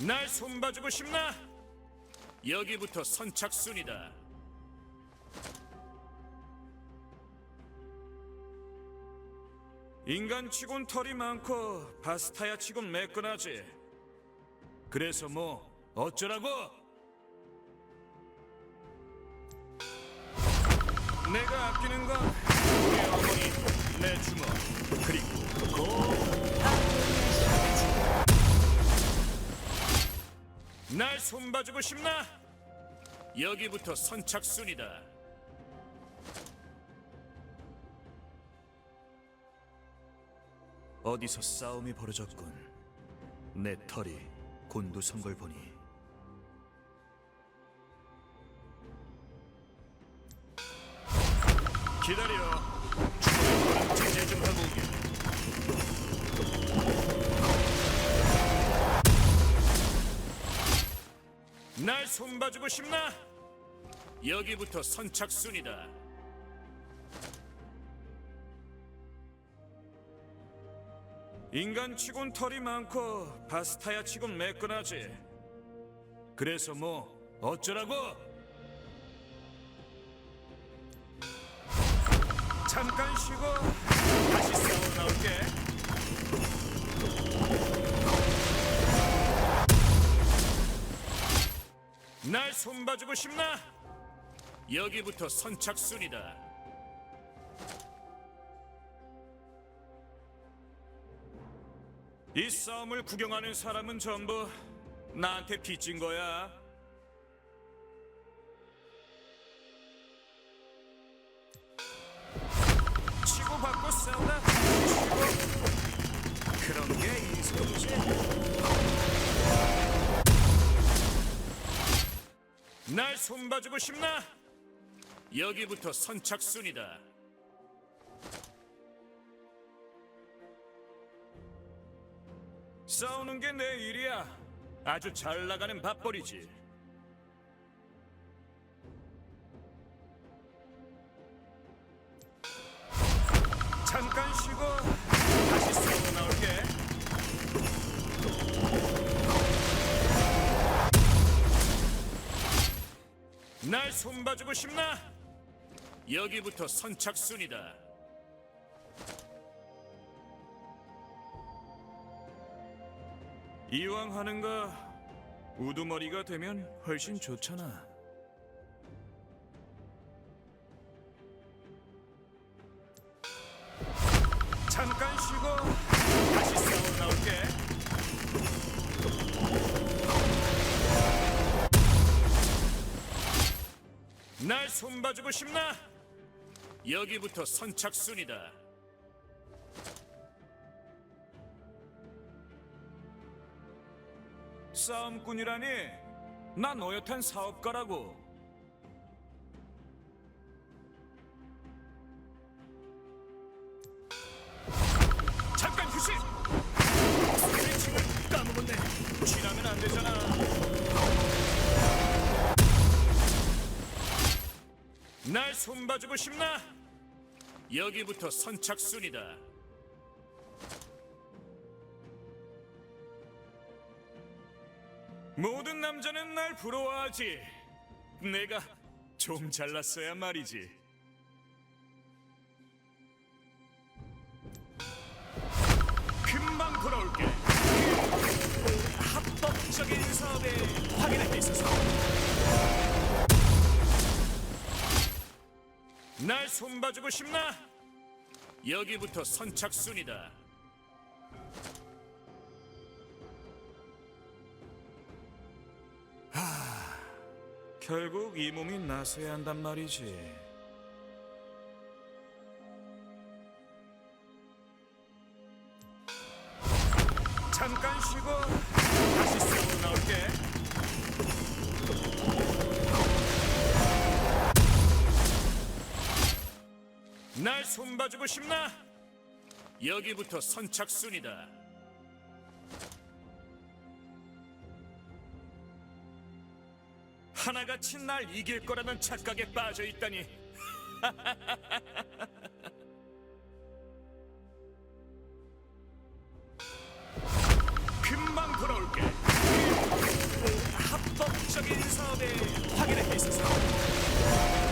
날 손봐주고 싶나? 여기부터 선착순이다. 인간 치곤 털이 많고 바스타야 치곤 매끈하지. 그래서 뭐 어쩌라고? 내가 아끼는 건 우리 어머니, 내 주먹, 그리고 날 손봐주고 싶나? 여기부터 선착순이다. 어디서 싸움이 벌어졌군. 내 털이 곤두선 걸 보니 기다려. 날 손봐주고 싶나? 여기부터 선착순이다. 인간 치곤 털이 많고 바스타야 치곤 매끈하지. 그래서 뭐 어쩌라고? 잠깐 쉬고 다시 싸우러 나올게. 날 손봐주고 싶나? 여기부터 선착순이다. 이 싸움을 구경하는 사람은 전부 나한테 빚진 거야. 치고받고 싸우다 치고 그런 게 인생이지. 날 손봐주고 싶나? 여기부터 선착순이다. 싸우는 게 내 일이야. 아주 잘 나가는 밥벌이지. 잠깐 쉬고 손봐주고 싶나? 여기부터 선착순이다. 이왕 하는 거 우두머리가 되면 훨씬 좋잖아. 잠깐 손봐주고 싶나? 여기부터 선착순이다. 싸움꾼이라니? 난 어엿한 사업가라고. 잠깐 휴식! 스트레칭을 까먹었네. 취하면 안 되잖아. 날 손봐주고 싶나? 여기부터 선착순이다. 모든 남자는 날 부러워하지. 내가 좀 잘났어야 말이지. 금방 돌아올게. 그 합법적인 사업에 날 손봐주고 싶나? 여기부터 선착순이다. 결국 이 몸이 나서야 한단 말이지. 잠깐 쉬고 다시 싸우러 나올게. 날 손봐주고 싶나? 여기부터 선착순이다. 하나같이 날 이길 거라는 착각에 빠져 있다니. 금방 돌아올게. 전략적인 사업에 확인에 있어서